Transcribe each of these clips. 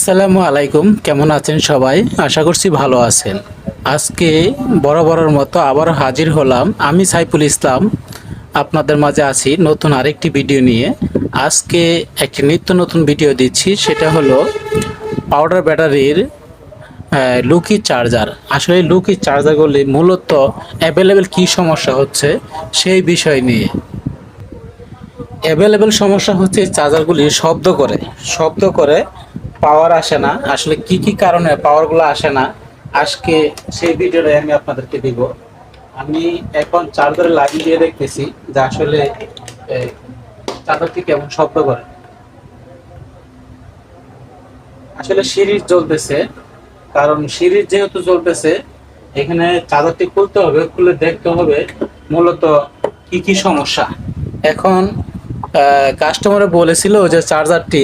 আসসালামু আলাইকুম। কেমন আছেন সবাই? আশা করছি ভালো আছেন। আজকে বরাবরের মতো আবার হাজির হলাম আমি সাইফুল ইসলাম। আপনাদের মাঝে আছি নতুন আরেকটি ভিডিও নিয়ে। আজকে একটি নিত্য নতুন ভিডিও দিচ্ছি, সেটা হলো পাউডার ব্যাটারির লুকি চার্জার। আসলে লুকি চার্জারগুলি মূলত অ্যাভেলেবেল কী সমস্যা হচ্ছে সেই বিষয় নিয়ে। অ্যাভেলেবেল সমস্যা হচ্ছে চার্জারগুলি শব্দ করে শব্দ করে পাওয়ার আসে না। আসলে কি কি কারণে পাওয়ারগুলো আসে না, আজকে সেই ভিডিওটা আমি আপনাদেরকে দিব। আমি এখন চার্জারে লাগিয়ে দিয়ে দেখতেছি যে আসলে চার্জারটি কেমন শব্দ করে। আসলে সিরিজ জ্বলতেছে, কারণ সিরিজ যেহেতু চলতেছে এখানে চার্জারটি খুলতে হবে, খুলে দেখতে হবে মূলত কি কি সমস্যা। এখন কাস্টমারে বলেছিল যে চার্জারটি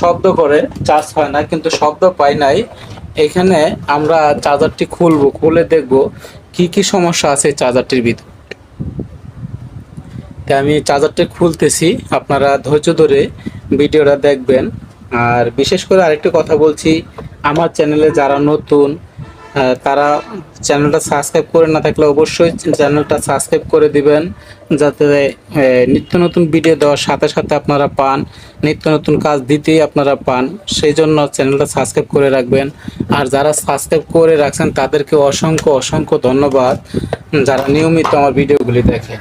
শব্দ করে চার্জ হয় না, কিন্তু শব্দ পাই নাই। এখানে আমরা চার্জারটি খুলবো, খুলে দেখব কি কি সমস্যা আছে চার্জারটির ভিতরে। তাই আমি চার্জারটি খুলতেছি, আপনারা ধৈর্য ধরে ভিডিওটা দেখবেন। আর বিশেষ করে আরেকটি কথা বলছি, আমার চ্যানেলে যারা নতুন তারা চ্যানেলটা সাবস্ক্রাইব করে না থাকলে অবশ্যই চ্যানেলটা সাবস্ক্রাইব করে দিবেন, যাতে নিত্য নতুন ভিডিও দেওয়ার সাথে সাথে আপনারা পান, নিত্য নতুন কাজ দিতেই আপনারা পান সেই জন্য চ্যানেলটা সাবস্ক্রাইব করে রাখবেন। আর যারা সাবস্ক্রাইব করে রাখছেন, তাদেরকে অসংখ্য অসংখ্য ধন্যবাদ, যারা নিয়মিত আমার ভিডিওগুলি দেখেন।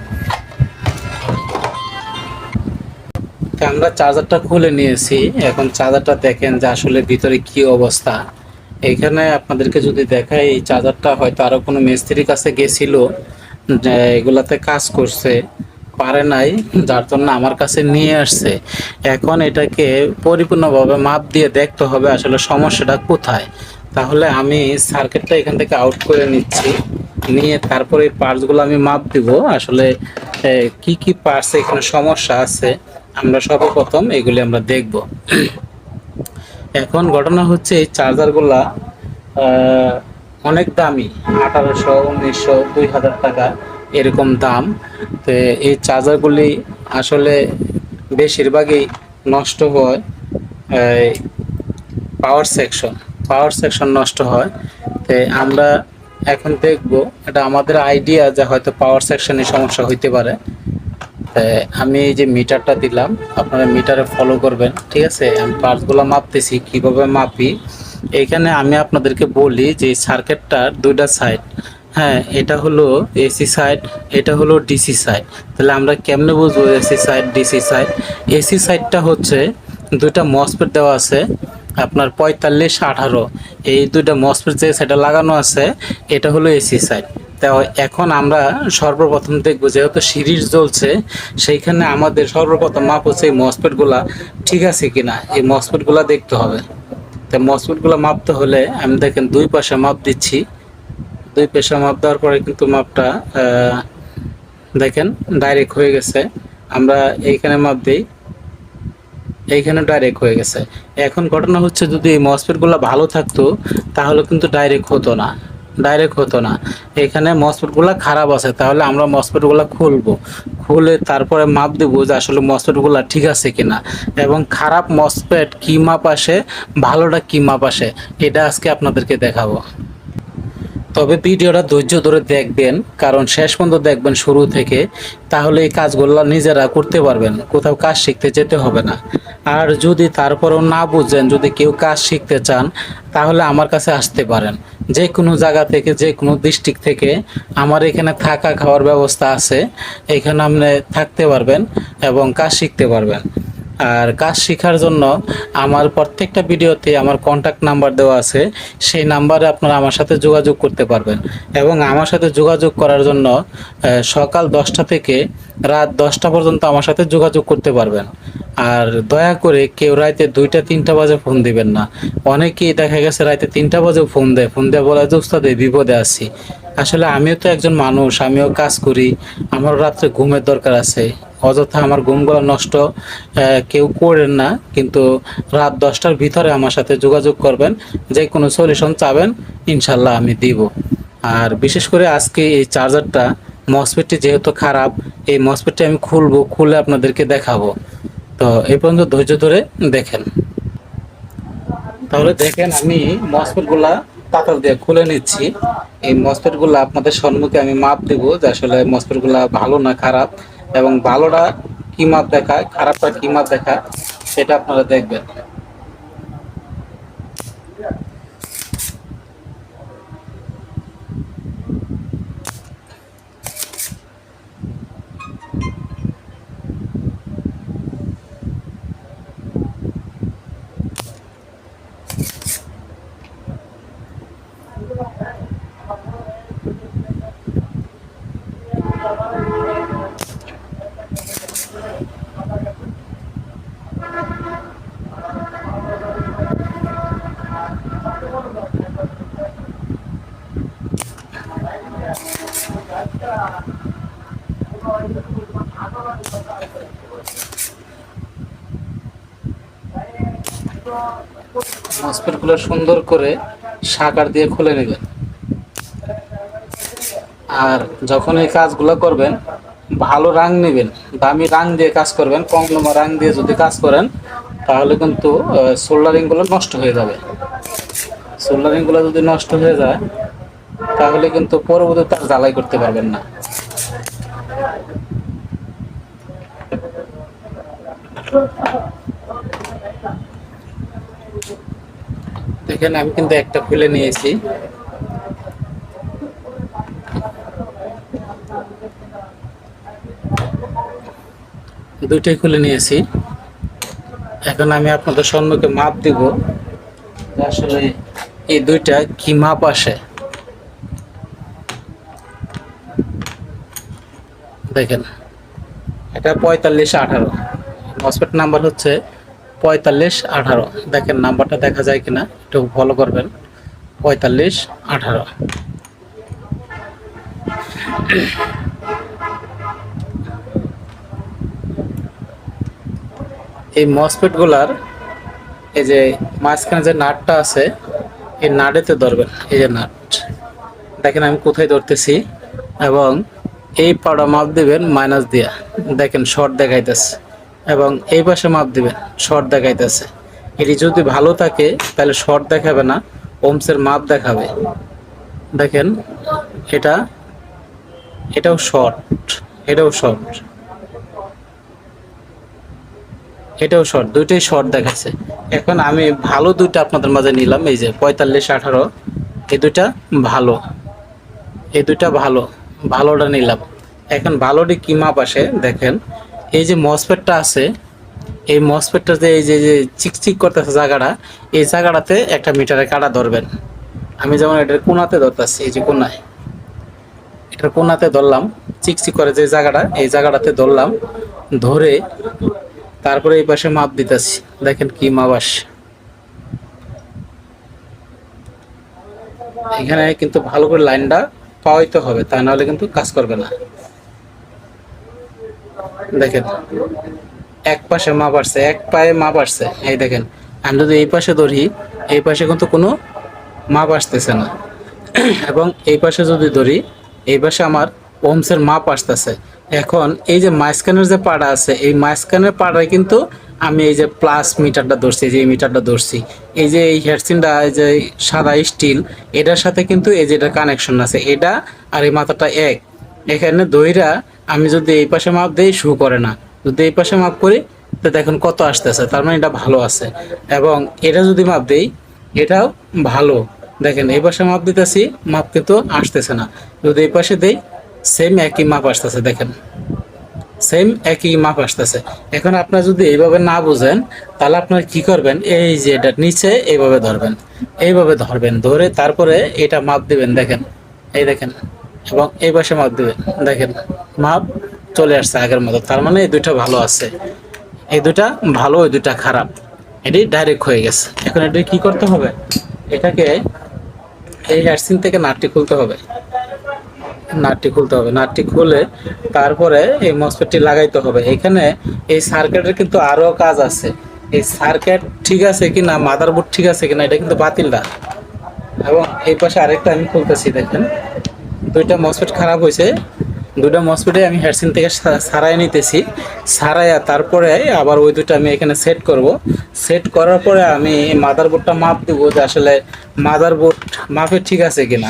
তো আমরা চার্জারটা খুলে নিয়েছি, এখন চার্জারটা দেখেন যে আসলে ভিতরে কি অবস্থা। এখানে আপনাদেরকে যদি দেখাই, এই চার্জারটা হয়তো আরও কোনো মিস্ত্রির কাছে গেছিল এগুলাতে কাজ করছে, পারে নাই, যার জন্য আমার কাছে নিয়ে আসছে। এখন এটাকে পরিপূর্ণভাবে মাপ দিয়ে দেখতে হবে আসলে সমস্যাটা কোথায়। তাহলে আমি সার্কিটটা এখান থেকে আউট করে নিচ্ছি, নিয়ে তারপরে পার্টসগুলো আমি মাপ দিব। আসলে কি কি পার্টস এখানে সমস্যা আছে, আমরা সর্বপ্রথম এগুলি আমরা দেখব। এখন ঘটনা হচ্ছে এই চার্জারগুলা অনেক দামি, আঠারোশো, উনিশশো, দুই হাজার টাকা এরকম দাম। তো এই চার্জারগুলি আসলে বেশিরভাগই নষ্ট হয় পাওয়ার সেকশন পাওয়ার সেকশন নষ্ট হয়। তো আমরা এখন দেখব, এটা আমাদের আইডিয়া যে হয়তো পাওয়ার সেকশনে সমস্যা হইতে পারে। আমি এই যে মিটারটা দিলাম, আপনারা মিটারে ফলো করবেন, ঠিক আছে? আমি পার্টসগুলো মাপতেছি, কীভাবে মাপি? এখানে আমি আপনাদেরকে বলি যে সার্কিটটার দুইটা সাইড হ্যাঁ এটা হলো এসি সাইড এটা হলো ডিসি সাইড তাহলে আমরা কেমনে বুঝব AC side DC side AC সাইডটা হচ্ছে দুইটা মসপেট দেওয়া আছে, আপনার পঁয়তাল্লিশ আঠারো। এই দুইটা মসপেট যে সেটা লাগানো আছে, এটা হলো এসি সাইড তো এখন আমরা সর্বপ্রথম দেখব, যেহেতু সিরিজ জ্বলছে সেইখানে আমাদের সর্বপ্রথম মাপ হচ্ছে এই মসপেটগুলা ঠিক আছে কিনা? এই মসপেটগুলা দেখতে হবে। তো মসপেটগুলো মাপতে হলে আমি দেখেন দুই পাশে মাপ দিচ্ছি। দুই পাশে মাপ দেওয়ার পরে কিন্তু মাপটা দেখেন ডাইরেক্ট হয়ে গেছে। আমরা এইখানে মাপ দিই। এইখানে ডাইরেক্ট হয়ে গেছে। এখন ঘটনা হচ্ছে যদি এই মসপেটগুলো ভালো থাকতো, তাহলে কিন্তু ডাইরেক্ট হতো না। ডাইরেক্ট হতো না। এখানে মসপেটগুলো খারাপ আছে, তাহলে আমরা মসপেটগুলো খুলবো। খুলে তারপরে মাপ দেবো যে আসলে মসপেটগুলো ঠিক আছে কিনা। এবং খারাপ মসপেট কী মাপ আসে, ভালোটা কী মাপ আসে, এটা আজকে আপনাদেরকে দেখাবো। তবে ভিডিওটা ধৈর্য ধরে দেখবেন, কারণ শেষ পর্যন্ত দেখবেন শুরু থেকে, তাহলে এই কাজগুলো নিজেরা করতে পারবেন, কোথাও কাজ শিখতে যেতে হবে না। আর যদি তারপরেও না বুঝেন, যদি কেউ কাজ শিখতে চান, তাহলে আমার কাছে আসতে পারেন। যে কোনো জায়গা থেকে যে কোনো ডিস্ট্রিক্ট থেকে আমার এখানে থাকা খাওয়ার ব্যবস্থা আছে। এখানে আপনি থাকতে পারবেন এবং কাজ শিখতে পারবেন। আর কাজ শেখার জন্য আমার প্রত্যেকটা ভিডিওতে আমার কন্ট্যাক্ট নাম্বার দেওয়া আছে। সেই নাম্বারে আপনারা আমার সাথে যোগাযোগ করতে পারবেন। এবং আমার সাথে যোগাযোগ করার জন্য সকাল দশটা থেকে রাত দশটা পর্যন্ত আমার সাথে যোগাযোগ করতে পারবেন। আর দয়া করে কেউ রাইতে দুইটা, তিনটা বাজে ফোন দিবেন না। অনেকেই দেখা গেছে রাইতে তিনটা বাজে ফোন দেয়। ফোন দেয় বলে যে, উস্তাদ, বিপদে আছি। আসলে আমিও তো একজন মানুষ, আমিও কাজ করি। আমারও রাত্রে ঘুমের দরকার আছে। অযথা আমার ঘুমগুলো নষ্ট কেউ করেন না। কিন্তু রাত দশটার ভিতরে আমার সাথে যোগাযোগ করবেন। যে কোনো সলিউশন চাবেন, ইনশাল্লাহ আমি দিব। আর বিশেষ করে আজকে এই চার্জারটা মসপেটটি যেহেতু খারাপ, এই মসপেটটি আমি খুলবো, খুলে আপনাদেরকে দেখাবো। তো এই পর্যন্ত ধৈর্য ধরে দেখেন। তাহলে দেখেন আমি মসপেটগুলা তাতাল দিয়ে খুলে নিচ্ছি। এই মসপেটগুলা আপনাদের সম্মুখে আমি মাপ দেবো যে আসলে মসপেটগুলা ভালো না খারাপ এবং ভালোটা কি মাপ দেখায়, খারাপটা কি মাপ দেখায়, সেটা আপনারা দেখবেন। সুন্দর করে সাকার দিয়ে খুলে নেবেন। আর যখন এই কাজগুলো করবেন ভালো রাং নেবেন, দামি রাং দিয়ে কাজ করবেন কম দামা রাং দিয়ে যদি কাজ করেন, তাহলে কিন্তু সোল্ডারিংগুলো নষ্ট হয়ে যাবে। সোল্ডারিংগুলো যদি নষ্ট হয়ে যায়, তাহলে কিন্তু পরবর্তী তার জ্বালাই করতে পারবেন না। দেখেন, আমি কিন্তু একটা খুলে নিয়েছি। দুইটাই খুলে নিয়েছি। এখন আমি আপনাদের সম্মুখে মাপ দিব। আসলে এই দুইটা কি মাপ আসে? দেখেন, এটা পঁয়তাল্লিশ আঠারো। মসপেট নাম্বার হচ্ছে পঁয়তাল্লিশ আঠারো। দেখেন নাম্বারটা দেখা যায় কিনা, একটু ফলো করবেন। পঁয়তাল্লিশ আঠারো। এই মসপেটগুলার এই যে মাঝখানে যে নাটটা আছে, এই নাটেতে ধরবেন, এই যে নাট। দেখেন আমি কোথায় ধরতেছি, এবং এই পাড়া মাপ দিবেন মাইনাস দিয়া। দেখেন, শর্ট দেখাইতেছে। এবং এই পাশে মাপ দিবেন, শর্ট দেখাইতেছে। এটি যদি ভালো থাকে, তাহলে শর্ট দেখাবে না, ওমসের মাপ দেখাবে। দেখেন, এটা, এটাও শর্ট এটাও শর্ট। এটাও শর্ট দুইটাই শর্ট দেখাচ্ছে। এখন আমি ভালো দুইটা আপনাদের মাঝে নিলাম, এই যে পঁয়তাল্লিশ, আঠারো, এই দুইটা ভালো। এই দুইটা ভালো, ভালোটা নিলাম। এখন ভালোটি কী মাপ আসে? দেখেন, এই যে মসপেটটা আছে, এই মসপেটটা যে, এই যে যে চিকচিক করতেছে জায়গাটা, এই জায়গাটাতে একটা মিটারে কাটা ধরবেন। আমি যেমন এটার কোনাতে ধরতেছি, এই যে কোনায়, এটার কোনাতে ধরলাম, চিকচিক করে যে জায়গাটা, এই জায়গাটাতে ধরলাম, ধরে তারপরে এই পাশে মাপ দিতেছি। দেখেন কি মাপ আসে এখানে কিন্তু ভালো করে লাইনটা পাওয়াইতে হবে, তা নাহলে কিন্তু কাজ করবে না। দেখেন, এক পাশে মাপ আসছে, এক পায়ে মাপ আসছে। এই দেখেন, আমি যদি এই পাশে ধরি, এই পাশে কিন্তু কোনো মাপ আসতেছে না। এবং এই পাশে যদি ধরি, এই পাশে আমার ওমসের মাপ আসতেছে। এখন এই যে মাঝখানের যে পাড়া আছে, এই মাঝখানের পাড়ায় কিন্তু আমি এই যে প্লাস মিটারটা ধরছি, যে মিটারটা ধরছি। এই যে এই হেডসিনটা, এই যে সাদা স্টিল এটার সাথে কিন্তু এই যে এটা কানেকশন আছে, এটা আর এই মাথাটা এক। এখানে দইরা আমি যদি এই পাশে মাপ দেই শু করে না। যদি এই পাশে মাপ করি, তো দেখুন কত আসতেছে, তার মানে এটা ভালো আছে। এবং এটা যদি মাপ দেই, এটাও ভালো। দেখেন, এই পাশে মাপ দিতেছি, মাপ কিন্তু আসতেছে না। যদি এই পাশে দেই সেম একই মাপ আসতেছে, দেখেন। সেম একই মাপ আসতেছে। এখন আপনার যদি এইভাবে না বুঝেন, তাহলে আপনার কি করবেন? এই যে এটা নিচে এইভাবে ধরবেন। এইভাবে ধরবেন, ধরে তারপরে এটা মাপ দিবেন, দেখেন। এই দেখেন, এবং এই পাশে মাপ দিবেন। দেখেন মাপ চলে আসছে আগের মতো। তার মানে এই দুইটা ভালো আছে। এই দুটা ভালো ওই দুইটা খারাপ। এটি ডাইরেক্ট হয়ে গেছে। এখন এটা কি করতে হবে? এটাকে এই হেডসিন থেকে নাটটি খুলতে হবে। নাটটি খুলতে হবে। নাটটি খুলে তারপরে এই মসপেটটি লাগাইতে হবে। এখানে এই সার্কিটের কিন্তু আরও কাজ আছে। এই সার্কিট ঠিক আছে কিনা, মাদারবোর্ড ঠিক আছে কিনা, এটা কিন্তু বাতিল না। এবং এই পাশে আরেকটা আমি খুলতেছি, দেখেন। দুইটা মসপেট খারাপ হয়েছে। দুটো মসফেটে আমি হেডসিন থেকে সারাই নিতেছি। সারাইয়া তারপরে আবার ওই দুটো আমি এখানে সেট করব। সেট করার পরে আমি মাদারবোর্ডটা মাপ দেবো যে আসলে মাদারবোর্ড মাপে ঠিক আছে কিনা।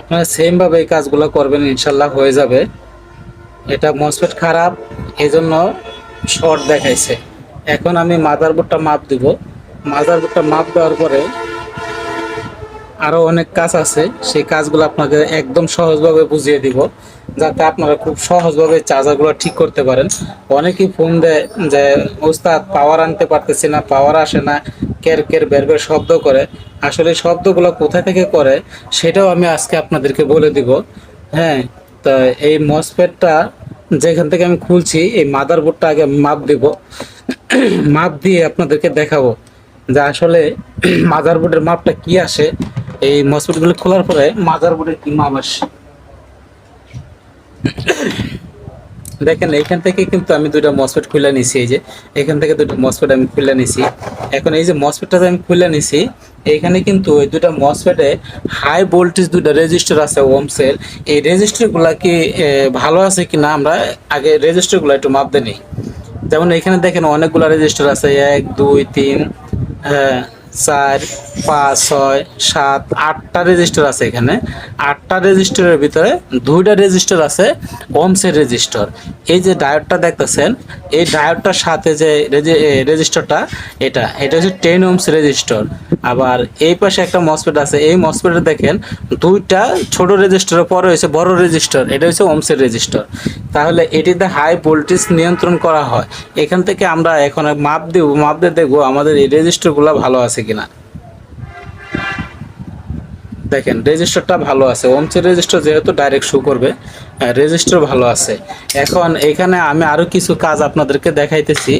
আপনারা সেম ভাবে এই কাজগুলো করবেন, ইনশাল্লাহ হয়ে যাবে। এটা মসফেট খারাপ এই জন্য শর্ট দেখাইছে। এখন আমি মাদারবোর্ডটা মাপ দিব। মাদারবোর্ডটা মাপ দেওয়ার পরে আরও অনেক কাজ আছে, সেই কাজগুলো আপনাকে একদম সহজভাবে বুঝিয়ে দিব, যাতে আপনারা খুব সহজভাবে চার্জারগুলো ঠিক করতে পারেন। অনেকেই ফোন দেয় যে, ওস্তাদ পাওয়ার আনতে পারতেছি না পাওয়ার আসে না। কের কের বের বের শব্দ করে, আসলে শব্দগুলো কোথা থেকে করে সেটাও আমি আজকে আপনাদেরকে বলে দিব। হ্যাঁ তো এই মসফেটটা যেখান থেকে আমি খুলছি, এই মাদারবোর্ডটা আগে মাপ দিব। মাপ দিয়ে আপনাদেরকে দেখাবো যে আসলে মাদারবোর্ডের মাপটা কি আসে। এই মসফেটগুলো খোলার পরে মাদারবোর্ডের কি মাপ আসে। দেখেন এখান থেকে কিন্তু আমি দুইটা মসফেট খুলে নিছি এই যে। এখান থেকে দুটো মসফেট আমি খুলে নিছি। এখন এই যে মসফেটটা আমি খুলে নিছি এখানে কিন্তু ওই দুটা মসফেটে হাই ভোল্টেজ দুটো রেজিস্টার আছে ওমসেল এই রেজিস্টারগুলা কি ভালো আছে কি না আমরা আগে রেজিস্টারগুলো একটু মাপ দিয়ে নিই। যেমন এখানে দেখেন অনেকগুলো রেজিস্টার আছে এক দুই তিন হ্যাঁ, চার, পাঁচ, ছয়, সাত, আটটা রেজিস্টার আছে এখানে। আটটা রেজিস্টারের ভিতরে দুইটা রেজিস্টার আছে ওমসের রেজিস্টার এই যে ডায়োডটা দেখতেছেন, এই ডায়োডটার সাথে যে রেজিস্টারটা এটা এটা হচ্ছে টেন ওমস রেজিস্টার আবার এই পাশে একটা মসপেট আছে, এই মসপেটে দেখেন দুইটা ছোট রেজিস্টারের পরে হয়েছে বড় রেজিস্টার এটা হচ্ছে ওমসের রেজিস্টার তাহলে এটিতে হাই ভোল্টেজ নিয়ন্ত্রণ করা হয়। এখান থেকে আমরা এখন মাপ দেব, মাপ দিয়ে দেখব আমাদের এই রেজিস্টারগুলো ভালো আছে কিনা। দেখেন রেজিস্টারটা ভালো আছে। ওমসের রেজিস্টার যেহেতু ডাইরেক্ট শো করবে রেজিস্টার ভালো আছে। এখন এখানে আমি আরও কিছু কাজ আপনাদেরকে দেখাইতেছি।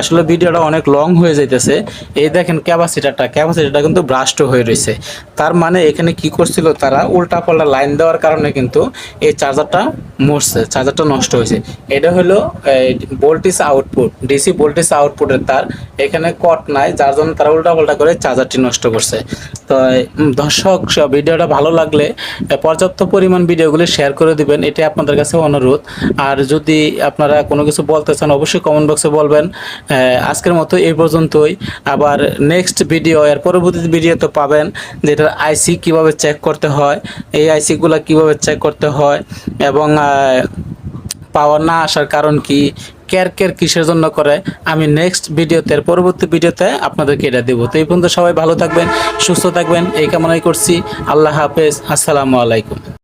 আসলে ভিডিওটা অনেক লং হয়ে যাইতেছে। এই দেখেন ক্যাপাসিটারটা ক্যাপাসিটারটা কিন্তু ব্রাস্ট হয়ে রয়েছে তার মানে এখানে কি করছিল তারা? উল্টা পাল্টা লাইন দেওয়ার কারণে কিন্তু এই চার্জারটা মরছে চার্জারটা নষ্ট হয়েছে। এটা হলো ভোল্টেজ আউটপুট ডিসি ভোল্টেজ আউটপুটের তার। এখানে কট নাই, যার জন্য তারা উল্টা পাল্টা করে চার্জারটি নষ্ট করছে। তো দর্শক, ভিডিওটা ভালো লাগলে পর্যাপ্ত পরিমাণ ভিডিওগুলি শেয়ার দিবেন এটি আপনাদের কাছে অনুরোধ। আর যদি আপনারা কোনো কিছু বলতে চান, অবশ্যই কমেন্ট বক্সে বলবেন। আজকের মতো এই পর্যন্তই। আবার নেক্সট ভিডিও এর পরবর্তী ভিডিও তো পাবেন যে এটার আইসি কীভাবে চেক করতে হয়, এই আইসিগুলো কীভাবে চেক করতে হয়, এবং পাওয়ার না আসার কারণ কি কেয়ার কেয়ার কিসের জন্য করে, আমি নেক্সট ভিডিওতে পরবর্তী ভিডিওতে আপনাদেরকে এটা দেবো। তো এই পর্যন্ত সবাই ভালো থাকবেন, সুস্থ থাকবেন, এই কামনাই করছি। আল্লাহ হাফেজ, আসসালামু আলাইকুম।